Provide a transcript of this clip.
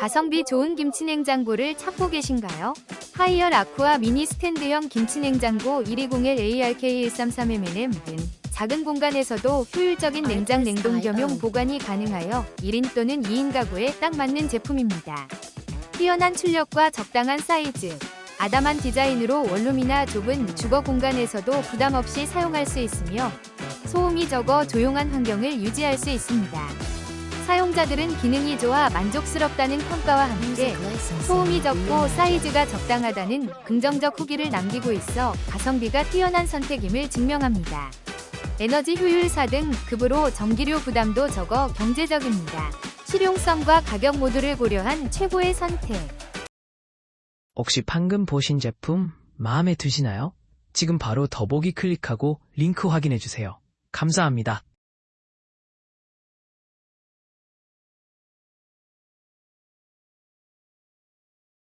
가성비 좋은 김치냉장고를 찾고 계신가요? 하이얼 아쿠아 미니 스탠드형 김치냉장고 1201ARK133mm는 작은 공간에서도 효율적인 냉장 냉동 겸용 보관이 가능하여 1인 또는 2인 가구에 딱 맞는 제품입니다. 뛰어난 출력과 적당한 사이즈, 아담한 디자인으로 원룸이나 좁은 주거 공간에서도 부담 없이 사용할 수 있으며 소음이 적어 조용한 환경을 유지할 수 있습니다. 사용자들은 기능이 좋아 만족스럽다는 평가와 함께 소음이 적고 사이즈가 적당하다는 긍정적 후기를 남기고 있어 가성비가 뛰어난 선택임을 증명합니다. 에너지 효율 4등 급으로 전기료 부담도 적어 경제적입니다. 실용성과 가격 모두를 고려한 최고의 선택. 혹시 방금 보신 제품 마음에 드시나요? 지금 바로 더보기 클릭하고 링크 확인해 주세요. 감사합니다.